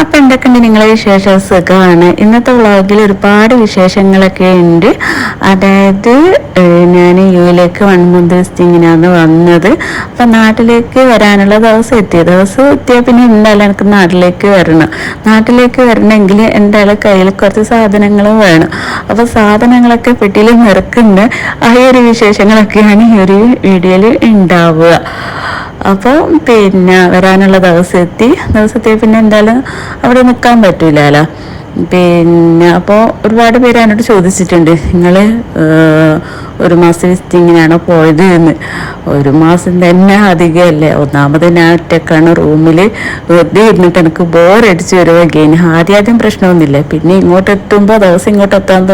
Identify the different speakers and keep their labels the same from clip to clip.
Speaker 1: അപ്പം എന്തൊക്കെയുണ്ട് നിങ്ങളെ വിശേഷം? സുഖമാണ് ഇന്നത്തെ വ്ളോഗിൽ ഒരുപാട് വിശേഷങ്ങളൊക്കെ ഉണ്ട്. അതായത് ഞാൻ യുയിലേക്ക് വൺ മന്ത് വിസിറ്റിങ്ങിനാണ് വന്നത്. അപ്പം നാട്ടിലേക്ക് വരാനുള്ള ദിവസം എത്തിയ ദിവസം എത്തിയാൽ പിന്നെ എന്തായാലും എനിക്ക് നാട്ടിലേക്ക് വരണം. നാട്ടിലേക്ക് വരണമെങ്കിൽ എന്തായാലും കയ്യിൽ കുറച്ച് സാധനങ്ങൾ വേണം. അപ്പോൾ സാധനങ്ങളൊക്കെ പെട്ടിയിൽ നിറക്കുന്ന ആ ഒരു വിശേഷങ്ങളൊക്കെയാണ് ഈ ഒരു വീഡിയോയിൽ ഉണ്ടാവുക. അപ്പോൾ പിന്നെ വരാനുള്ള ദിവസം എത്തി ദിവസത്തെ പിന്നെ എന്തായാലും അവിടെ നിൽക്കാൻ പറ്റൂലല്ലോ പിന്നെ അപ്പോൾ ഒരുപാട് പേര് എന്നോട് ചോദിച്ചിട്ടുണ്ട്. നിങ്ങൾ ഒരു മാസം വിസിറ്റിങ്ങിനാണോ പോയത് എന്ന് ഒരു മാസം തന്നെ അധികമല്ലേ ഒന്നാമത് ഞാൻ ഒറ്റക്കാണ് റൂമിൽ വെറുതെ ഇരുന്നിട്ട് എനിക്ക് ബോറടിച്ച് ഗെയിൻ ആദ്യം ആദ്യം പ്രശ്നമൊന്നുമില്ല. പിന്നെ ഇങ്ങോട്ട് എത്തുമ്പോൾ ദിവസം ഇങ്ങോട്ട് എത്താൻ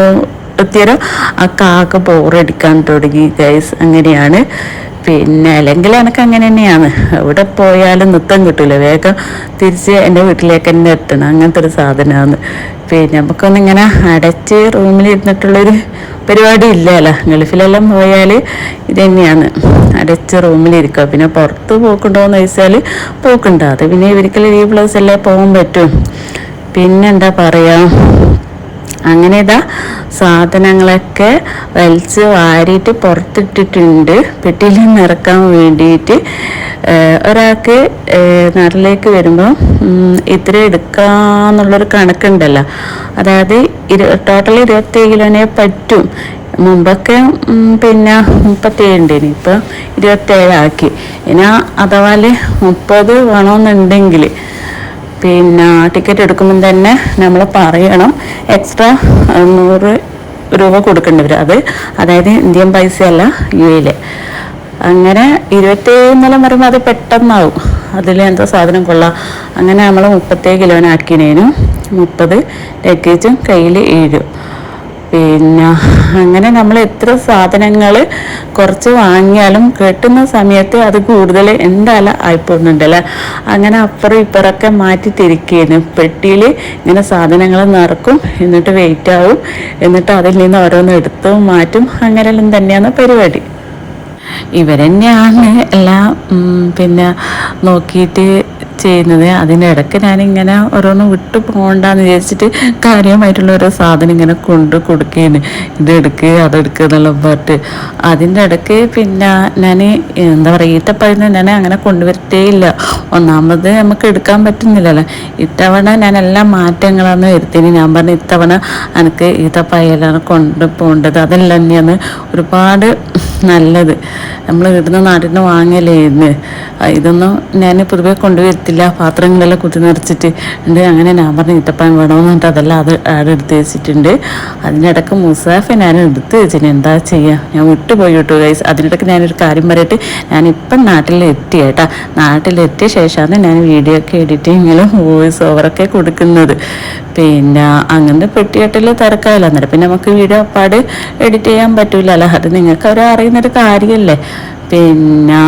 Speaker 1: എത്തിയാലോ ആ കാക്ക ബോറടിക്കാൻ തുടങ്ങി ഗൈസ് അങ്ങനെയാണ്. പിന്നെ അല്ലെങ്കിൽ എനിക്ക് അങ്ങനെ തന്നെയാണ്. എവിടെ പോയാലും നൃത്തം കിട്ടില്ല വേഗം തിരിച്ച് എന്റെ വീട്ടിലേക്ക് തന്നെ എത്തണം. അങ്ങനത്തെ ഒരു സാധനമാണ്. പിന്നെ നമുക്കൊന്നും ഇങ്ങനെ അടച്ച് റൂമിൽ ഇരുന്നിട്ടുള്ളൊരു പരിപാടി ഇല്ലല്ലോ. ഗൾഫിലെല്ലാം പോയാൽ ഇത് തന്നെയാണ്. അടച്ച് റൂമിലിരിക്കുക പിന്നെ പുറത്ത് പോക്കുണ്ടോയെന്ന് ചോദിച്ചാൽ പോക്കുണ്ടാകും പിന്നെ ഇവർക്ക് ലീവ് പ്ലസ് എല്ലാം പോകാൻ പറ്റും. പിന്നെന്താ പറയുക അങ്ങനെ ഇതാ സാധനങ്ങളൊക്കെ വലിച്ച് വാരിയിട്ട് പുറത്തിട്ടിട്ടുണ്ട്. പെട്ടിയിൽ നിറക്കാൻ വേണ്ടിയിട്ട് ഒരാൾക്ക് നാട്ടിലേക്ക് വരുമ്പോൾ ഇത്ര എടുക്കാന്നുള്ളൊരു കണക്കുണ്ടല്ലോ. അതായത് ഇരു ടോട്ടൽ ഇരുപത്തി കിലോനെ പറ്റും. മുമ്പൊക്കെ പിന്നെ മുപ്പത്തേഴുണ്ടേനി ഇപ്പം ഇരുപത്തേഴാക്കി ഇനി അഥവാ മുപ്പത് വേണമെന്നുണ്ടെങ്കിൽ പിന്നെ ടിക്കറ്റ് എടുക്കുമ്പം തന്നെ നമ്മൾ പറയണം. എക്സ്ട്രാ നൂറ് രൂപ കൊടുക്കേണ്ടി വരും. അത് അതായത് ഇന്ത്യൻ പൈസയല്ല യു എയിലെ അങ്ങനെ ഇരുപത്തേഴെന്നെല്ലാം പറയുമ്പോൾ അത് പെട്ടെന്നാവും. അതിൽ എന്തോ സാധനം കൊള്ളാം. അങ്ങനെ നമ്മൾ മുപ്പത്തേഴ് കിലോനാക്കിനേനും. മുപ്പത് ലഗേജും കയ്യിൽ ഏഴും. പിന്നെ അങ്ങനെ നമ്മൾ എത്ര സാധനങ്ങൾ കുറച്ച് വാങ്ങിയാലും കെട്ടുന്ന സമയത്ത് അത് കൂടുതൽ എന്തായാലും ആയിപ്പോകുന്നുണ്ടല്ലേ അങ്ങനെ അപ്പുറം ഇപ്പുറമൊക്കെ മാറ്റി തിരിക്കുന്നു പെട്ടിയിൽ ഇങ്ങനെ സാധനങ്ങൾ നിറക്കും എന്നിട്ട് വെയിറ്റ് ആവും. എന്നിട്ട് അതിൽ നിന്ന് ഓരോന്ന് എടുത്തും മാറ്റും. അങ്ങനെയെല്ലാം തന്നെയാണ് പരിപാടി. ഇവരെന്നെയാണ് എല്ലാം പിന്നെ നോക്കിയിട്ട് ചെയ്യുന്നത്. അതിനിടയ്ക്ക് ഞാനിങ്ങനെ ഓരോന്ന് വിട്ടു പോകണ്ടെന്ന് വിചാരിച്ചിട്ട് കാര്യമായിട്ടുള്ള ഓരോ സാധനം ഇങ്ങനെ കൊണ്ട് കൊടുക്കുകയാണ് ഇതെടുക്കുക അതെടുക്കുക എന്നുള്ള പറഞ്ഞിട്ട് അതിന്റെ ഇടയ്ക്ക് പിന്നെ ഞാൻ എന്താ പറയുക ഈത്തപ്പഴുന്ന ഞാൻ അങ്ങനെ കൊണ്ടുവരത്തേ ഇല്ല. ഒന്നാമത് നമുക്ക് എടുക്കാൻ പറ്റുന്നില്ലല്ലോ. ഇത്തവണ ഞാൻ എല്ലാ മാറ്റങ്ങളാണ് വരുത്തിന് ഞാൻ പറഞ്ഞു ഇത്തവണ എനിക്ക് ഈത്തപ്പഴലാണ് കൊണ്ടുപോകേണ്ടത് അതെല്ലാം തന്നെയാണ് ഒരുപാട് നല്ലത്. നമ്മൾ ഇവിടുന്ന് നാട്ടിൽ നിന്ന് വാങ്ങലേന്ന് ഇതൊന്നും ഞാൻ പൊതുവെ കൊണ്ടുവരത്തില്ല. പാത്രങ്ങളെല്ലാം കുത്തി നിറച്ചിട്ട് ഉണ്ട് അങ്ങനെ ഞാൻ പറഞ്ഞു ഇട്ടപ്പം വേണമെന്ന് പറഞ്ഞിട്ട് അതെല്ലാം അത് ആടെ എടുത്ത് വെച്ചിട്ടുണ്ട്. അതിനിടക്ക് മുസാഫ് ഞാൻ എടുത്ത് വെച്ചിന്. എന്താ ചെയ്യുക ഞാൻ വിട്ടുപോയി കേട്ടോ ഗൈസ് അതിനിടയ്ക്ക് ഞാനൊരു കാര്യം പറയട്ടെ. ഞാനിപ്പം നാട്ടിലെത്തി കേട്ടാ. നാട്ടിലെത്തിയ ശേഷമാണ് ഞാൻ വീഡിയോ ഒക്കെ എഡിറ്റിങ്ങിലും വോയിസ് ഓവറൊക്കെ കൊടുക്കുന്നത്. പിന്നെ അങ്ങനത്തെ പെട്ടിയാട്ടിൽ തിരക്കാവില്ല അന്നേരം പിന്നെ നമുക്ക് വീഡിയോ അപ്പാട് എഡിറ്റ് ചെയ്യാൻ പറ്റൂലല്ലോ. അത് നിങ്ങൾക്ക് അവരെ അറിയുന്നൊരു കാര്യമല്ലേ പിന്നെ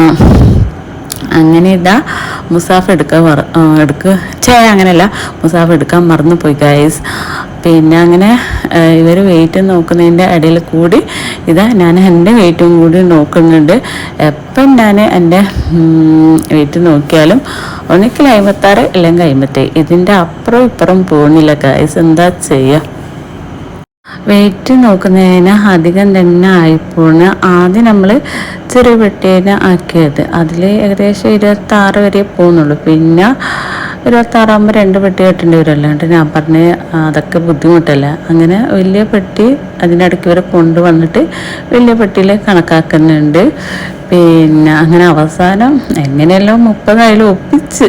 Speaker 1: അങ്ങനെ ഇതാ മുസാഫ് എടുക്കാൻ മറ എടുക്കുക ചേ അങ്ങനെയല്ല. മുസാഫ് എടുക്കാൻ മറന്നു പോയി ഗൈസ് പിന്നെ അങ്ങനെ ഇവർ വെയിറ്റ് നോക്കുന്നതിന്റെ ഇടയിൽ കൂടി ഇതാ ഞാൻ എന്റെ വെയിറ്റും കൂടി നോക്കുന്നുണ്ട്. എപ്പം ഞാൻ എന്റെ വെയിറ്റ് നോക്കിയാലും ഒന്നിക്കൽ അമ്പത്താറ് അല്ലെങ്കിൽ അമ്പത്തേഴ് ഇതിന്റെ അപ്പുറം ഇപ്പുറം പോകുന്നില്ല ഗൈസ് എന്താ ചെയ്യുക വെയിറ്റ് നോക്കുന്നതിന് അധികം തന്നെ ആയിപ്പോണ്. ആദ്യം നമ്മൾ ചെറിയ പെട്ടേനെ ആക്കിയത്. അതിൽ ഏകദേശം ഇരുപത്താറ് വരെ പോകുന്നുള്ളൂ പിന്നെ ഇരുപത്താറാകുമ്പോൾ രണ്ട് പെട്ടി കെട്ടേണ്ടി വരും അല്ലാണ്ട് ഞാൻ പറഞ്ഞ് അതൊക്കെ ബുദ്ധിമുട്ടല്ല? അങ്ങനെ വലിയ പെട്ടി അതിനിടയ്ക്ക് വരെ കൊണ്ടുവന്നിട്ട് വലിയ പെട്ടിയിൽ കണക്കാക്കുന്നുണ്ട്. പിന്നെ അങ്ങനെ അവസാനം എങ്ങനെയല്ലോ മുപ്പതായാലും ഒപ്പിച്ച്.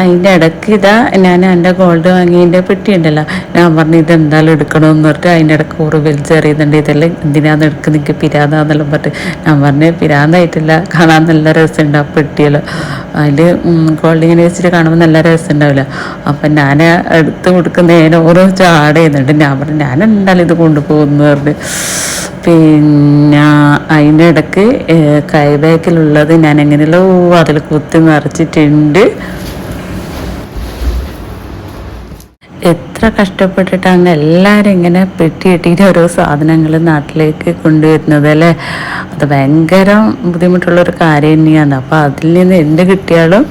Speaker 1: അതിന്റെ ഇടയ്ക്ക് ഇതാ ഞാൻ എന്റെ ഗോൾഡ് വാങ്ങിയതിന്റെ പെട്ടി ഉണ്ടല്ലോ. ഞാൻ പറഞ്ഞു ഇത് എന്തായാലും എടുക്കണമെന്ന് പറഞ്ഞിട്ട് അതിന്റെ ഇടയ്ക്ക് ഓറ് വലിച്ചെറിയുന്നുണ്ട് ഇതെല്ലാം എന്തിനാന്ന് എടുക്കുന്നത് എനിക്ക് പിരാതാന്നെല്ലാം പറഞ്ഞിട്ട്. ഞാൻ പറഞ്ഞു പിരാന്തായിട്ടില്ല. കാണാൻ നല്ല രസമുണ്ട് ആ പെട്ടിയെല്ലാം അതിൽ ഗോൾഡ് ഇങ്ങനെ വെച്ചിട്ട് കാണുമ്പോൾ നല്ല രസം ഉണ്ടാവില്ല അപ്പം ഞാൻ എടുത്ത് കൊടുക്കുന്നതിന് ഓരോ ചാട് ചെയ്യുന്നുണ്ട്. ഞാൻ പറഞ്ഞു ഞാൻ എന്തായാലും ഇത് കൊണ്ടുപോകുന്നു പറഞ്ഞു. പിന്നെ അതിന്റെ ഇടയ്ക്ക് കൈബാക്കിലുള്ളത് ഞാൻ എങ്ങനെയല്ലോ അതിൽ കുത്തി നിറച്ചിട്ടുണ്ട്. എത്ര കഷ്ടപ്പെട്ടിട്ടാണ് എല്ലാവരും ഇങ്ങനെ പെട്ടി ഓരോ സാധനങ്ങൾ നാട്ടിലേക്ക് കൊണ്ടുവരുന്നത് അല്ലേ? അത് ഭയങ്കര ബുദ്ധിമുട്ടുള്ളൊരു കാര്യം തന്നെയാണ്. അപ്പോൾ അതിൽ നിന്ന് എന്ത് കിട്ടിയാലും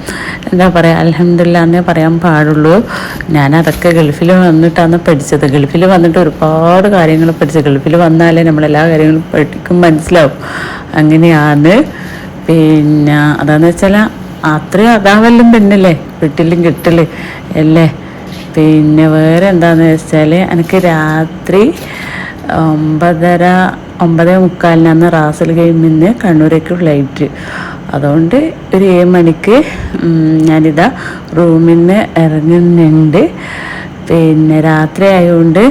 Speaker 1: എന്താ പറയുക അലഹമില്ല എന്ന് പറയാൻ പാടുള്ളൂ. ഞാൻ അതൊക്കെ ഗൾഫിൽ വന്നിട്ടാണ് പഠിച്ചത്. ഗൾഫിൽ വന്നിട്ട് ഒരുപാട് കാര്യങ്ങൾ പഠിച്ചത്. ഗൾഫിൽ വന്നാലേ നമ്മളെല്ലാ കാര്യങ്ങളും പഠിക്കും മനസ്സിലാവും. അങ്ങനെയാണ്. പിന്നെ അതാന്ന് വെച്ചാൽ അത്രയും അതാവല്ലും തന്നെയല്ലേ വീട്ടിലും കിട്ടൽ. അല്ലേ? പിന്നെ വേറെ എന്താണെന്ന് വെച്ചാൽ എനിക്ക് രാത്രി ഒമ്പതര ഒമ്പതേ മുക്കാലിനാണ് റാസൽ ഗെയിമിൽ നിന്ന് കണ്ണൂരേക്ക് ഫ്ലൈറ്റ് അതുകൊണ്ട് ഒരു ഏഴ് മണിക്ക് ഞാനിതാ റൂമിൽ നിന്ന് ഇറങ്ങുന്നുണ്ട്. പിന്നെ രാത്രി ആയതുകൊണ്ട്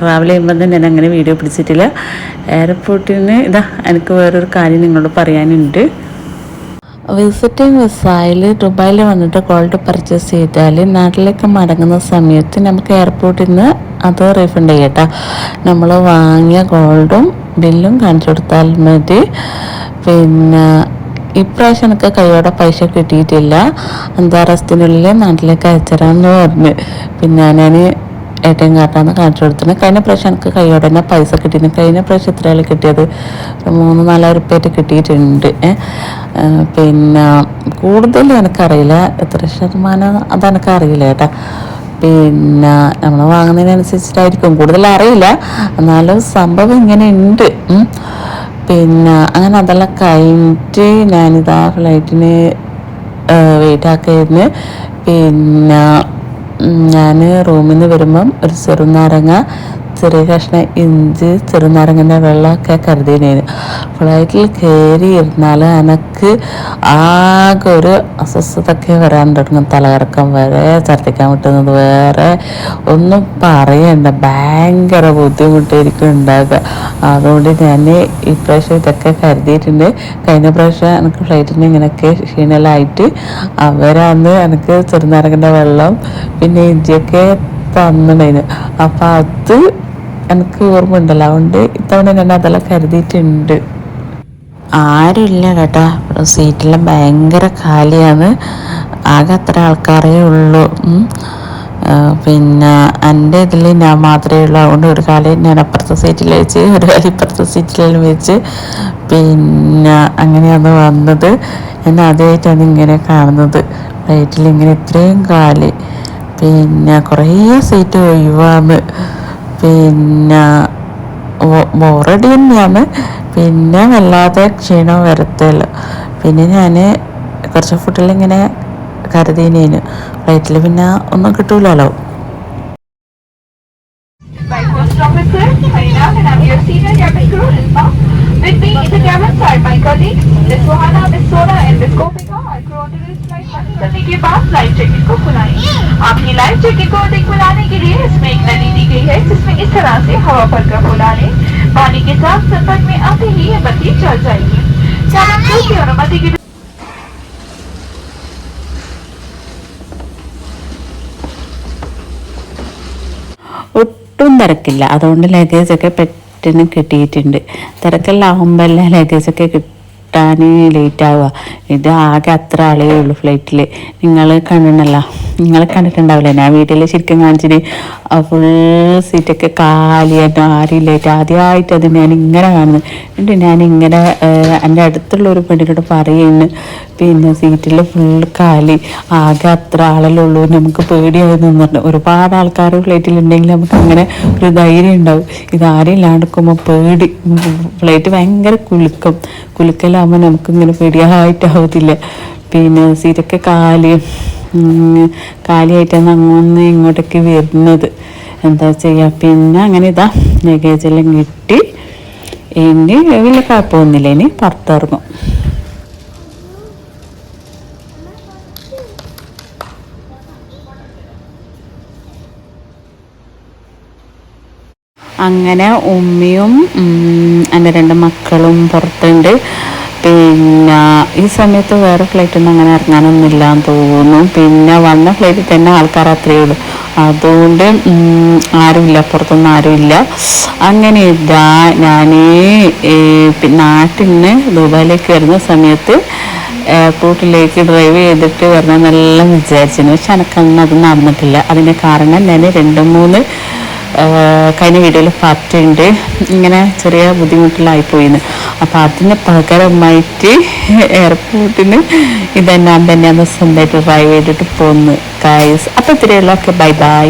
Speaker 1: ട്രാവൽ ചെയ്യുമ്പോൾ തന്നെ ഞാൻ അങ്ങനെ വീഡിയോ പിടിച്ചിട്ടില്ല. എയർപോർട്ടിൽ നിന്ന് ഇതാ എനിക്ക് വേറൊരു കാര്യം നിങ്ങളോട് പറയാനുണ്ട്. വിസിറ്റിംഗ് വിസയിൽ ദുബായിൽ വന്നിട്ട് ഗോൾഡ് പർച്ചേസ് ചെയ്താൽ നാട്ടിലേക്ക് മടങ്ങുന്ന സമയത്ത് നമുക്ക് എയർപോർട്ടിൽ നിന്ന് അത് റീഫണ്ട് ചെയ്യട്ടോ. നമ്മൾ വാങ്ങിയ ഗോൾഡും ബില്ലും കാണിച്ചു കൊടുത്താൽ മതി. പിന്നെ ഇപ്രാവശ്യം എനിക്ക് കൈയോടെ പൈസ കിട്ടിയിട്ടില്ല. അന്താരാഷ്ട്രത്തിനുള്ളിൽ നാട്ടിലേക്ക് അയച്ചരാന്ന് പറഞ്ഞു. പിന്നെ ഞാൻ എ ടി എം കാർഡാണ് കാണിച്ചു കൊടുത്തത്. കഴിഞ്ഞ പ്രാവശ്യം എനിക്ക് കൈയോടെ തന്നെ പൈസ കിട്ടിയിരുന്നു കഴിഞ്ഞ പ്രാവശ്യം എത്രയാണ് കിട്ടിയത്? മൂന്ന് നാലായിരം റുപ്യായിട്ട് കിട്ടിയിട്ടുണ്ട്. പിന്നെ കൂടുതൽ എനിക്കറിയില്ല. എത്ര ശതമാനം അതെനിക്കറിയില്ല കേട്ടോ. പിന്നെ നമ്മൾ വാങ്ങുന്നതിനനുസരിച്ചിട്ടായിരിക്കും. കൂടുതൽ അറിയില്ല. എന്നാലും സംഭവം ഇങ്ങനെ ഉണ്ട് പിന്നെ അങ്ങനെ അതെല്ലാം കഴിഞ്ഞിട്ട് ഞാനിതാ ഫ്ലൈറ്റിന് വെയിറ്റ് ആക്കിയിരുന്നു പിന്നെ ഞാൻ റൂമിൽ നിന്ന് വരുമ്പം ഒരു ചെറുനാരങ്ങ ചെറിയ കഷ്ണം ഇഞ്ചി ചെറുനാരങ്ങന്റെ വെള്ളമൊക്കെ കരുതിയിരുന്നു ഫ്ലൈറ്റിൽ കയറി ഇരുന്നാൽ എനിക്ക് ആകെ ഒരു അസ്വസ്ഥതൊക്കെ വരാൻ തുടങ്ങും. തലകറക്കം വരെ ഛർദ്ദിക്കാൻ പറ്റുന്നത് വേറെ ഒന്നും പറയണ്ട. ഭയങ്കര ബുദ്ധിമുട്ടായിരിക്കും ഉണ്ടാകുക അതുകൊണ്ട് ഞാൻ ഇപ്രാവശ്യം ഇതൊക്കെ കരുതിയിട്ടുണ്ട്. കഴിഞ്ഞ പ്രാവശ്യം എനിക്ക് ഫ്ലൈറ്റിന് ഇങ്ങനെയൊക്കെ ക്ഷീണലായിട്ട് അവരാന്ന് എനിക്ക് ചെറുനാരങ്ങന്റെ വെള്ളം പിന്നെ ഇഞ്ചിയൊക്കെ തന്നിടേന് അപ്പം അത് എനിക്ക് ഓർമ്മ ഉണ്ടല്ലോ. അതുകൊണ്ട് ഇത്തവണ ഞാൻ അതെല്ലാം കരുതിയിട്ടുണ്ട്. ആരുമില്ല കേട്ടാ. സീറ്റെല്ലാം ഭയങ്കര കാലിയാണ്. ആകെ അത്ര ആൾക്കാരേ ഉള്ളൂ. പിന്നെ എന്റെ ഇതിൽ ഞാൻ മാത്രമേ ഉള്ളൂ. അതുകൊണ്ട് ഒരു കാലം ഞാൻ അപ്പുറത്തെ സീറ്റിൽ വെച്ച് ഒരു കാലം ഇപ്പുറത്തെ സീറ്റിൽ വെച്ച് പിന്നെ അങ്ങനെയാണ് വന്നത്. ഞാൻ ആദ്യമായിട്ടാണ് ഇങ്ങനെ കാണുന്നത്. ഫ്ലൈറ്റിൽ ഇങ്ങനെ ഇത്രയും കാലി. പിന്നെ കുറേ സീറ്റ് ഒഴിവാണ്. പിന്നെ ബോറടി തന്നെയാണ് പിന്നെ വല്ലാതെ ക്ഷീണം വരത്തില്ല. പിന്നെ ഞാൻ കുറച്ച് ഫുഡിലിങ്ങനെ കരുതിനേനു. ഫ്ലൈറ്റിൽ പിന്നെ ഒന്നും കിട്ടൂലല്ലോ
Speaker 2: With me in the cabin side, my colleagues, Miss Rohana, Miss Sona and Miss Gopika करने के बाद लाइव चेकिंग को खुलाएं। आपकी लाइव चेकिंग को अधिक बुलाने के लिए इसमें एक नली दी गई है जिसमें इस तरह से हवा भरकर खुला लें पानी के साथ संपर्क में आते ही ये बत्ती जल जाएगी चालक क्रू की अनुमति के
Speaker 1: ഒട്ടും തിരക്കില്ല അതുകൊണ്ട് ലഗേജൊക്കെ പെട്ടെന്ന് കിട്ടിയിട്ടുണ്ട് തിരക്കെല്ലാം എല്ലാം ലഗേജൊക്കെ കിട്ടാൻ ലേറ്റ് ആവുക. ഇത് ആകെ അത്ര ആളേ ഉള്ളൂ ഫ്ലൈറ്റിൽ നിങ്ങൾ കണ്ടിട്ടുണ്ടല്ലോ. നിങ്ങൾ കണ്ടിട്ടുണ്ടാവില്ല? ഞാൻ വീട്ടിൽ ശരിക്കും കാണിച്ചിട്ട് ഫുൾ സീറ്റൊക്കെ കാലിയായിട്ട് ആരില്ലായിട്ട് ആദ്യമായിട്ട് അത് ഞാൻ ഇങ്ങനെ കാണുന്നത്. എന്നിട്ട് ഞാൻ ഇങ്ങനെ എന്റെ അടുത്തുള്ള ഒരു പെണ്ണിനോട് പറയുന്നു പിന്നെ സീറ്റിൽ ഫുൾ കാലി ആകെ അത്ര ആളല്ലേ ഉള്ളൂ നമുക്ക് പേടിയായി നിന്നിട്ടുണ്ട് ഒരുപാട് ആൾക്കാർ ഫ്ലൈറ്റിൽ ഉണ്ടെങ്കിൽ നമുക്ക് അങ്ങനെ ഒരു ധൈര്യം ഉണ്ടാവും. ഇത് ആരും ഇല്ലാണ്ടിരിക്കുമ്പോൾ പേടി. ഫ്ലൈറ്റ് ഭയങ്കര കുലുക്കം. കുലുക്കലാകുമ്പോൾ നമുക്കിങ്ങനെ പേടിയായിട്ടാവത്തില്ല. പിന്നെ സീറ്റൊക്കെ കാൽ കാലിയായിട്ടാണ് അങ്ങോന്ന് ഇങ്ങോട്ടേക്ക് വരുന്നത്. എന്താ ചെയ്യുക പിന്നെ അങ്ങനെ ഇതാ ലഗേജെല്ലാം കിട്ടി. ഇനി വലിയ കുഴപ്പമൊന്നുമില്ല. ഇനി പുറത്തിറങ്ങും. അങ്ങനെ ഉമ്മയും എന്റെ രണ്ട് മക്കളും പുറത്തുണ്ട്. പിന്നെ ഈ സമയത്ത് വേറെ ഫ്ലൈറ്റൊന്നും അങ്ങനെ ഇറങ്ങാനൊന്നുമില്ല എന്ന് തോന്നുന്നു. പിന്നെ വന്ന ഫ്ലൈറ്റിൽ തന്നെ ആൾക്കാർ അത്രയേ ഉള്ളൂ. അതുകൊണ്ട് ആരുമില്ല. പുറത്തൊന്നും ആരുമില്ല. അങ്ങനെ ഇതാ ഞാൻ നാട്ടിൽ നിന്ന് ദുബായിലേക്ക് വരുന്ന സമയത്ത് എയർപോർട്ടിലേക്ക് ഡ്രൈവ് ചെയ്തിട്ട് വരണമെന്നെല്ലാം വിചാരിച്ചിരുന്നു. പക്ഷെ എനക്കന്ന് അത് നടന്നിട്ടില്ല. അതിന്റെ കാരണം ഞാൻ രണ്ട് മൂന്ന് കഴിഞ്ഞ വീഡിയോയിൽ പാർട്ടിയുണ്ട്. ഇങ്ങനെ ചെറിയ ബുദ്ധിമുട്ടിലായിപ്പോയിന്ന് അപ്പോൾ അതിന് പകരമായിട്ട് എയർപോർട്ടിന് ഇതെല്ലാം തന്നെയാണ് സ്വന്തമായിട്ട് ഡ്രൈവ് ചെയ്തിട്ട് പോകുന്നു കായസ് അപ്പോൾ ഇത്രയുള്ള ഓക്കെ ബൈ ബൈ